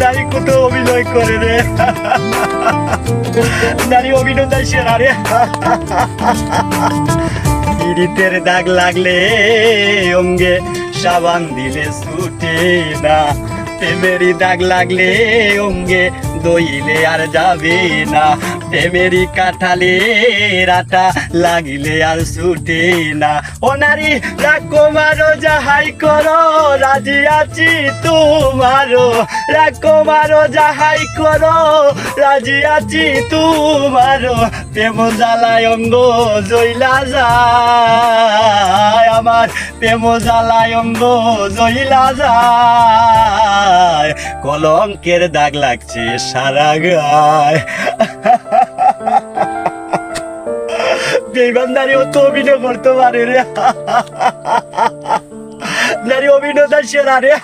নারী কত অভিনয় করে রে? নারী অভিনন্দন সেরা রে। পীড়িতের দাগ লাগলে অঙ্গে সাবান দিলে ছুটে না। প্রেমেরই দাগ লাগলে অঙ্গে দইলে আর যাবে না। প্রেমেরই কাঠালে রাটা লাগিলে আর ছুটে না। ও নারী রাকুমারো যাহাই করো, রাজি আছি তোমারো রাকুমারো যাহাই করো, রাজি আছি তোমারো প্রেম জ্বালায় অঙ্গ জইলা যায় আমার প্রেম জ্বালায় অঙ্গ জহিলা যায়। কলঙ্কের দাগ লাগছে সারা গায়। বেইমান অত অভিনয় করতে পারে রে। নারী অভিনয় সেরা রে।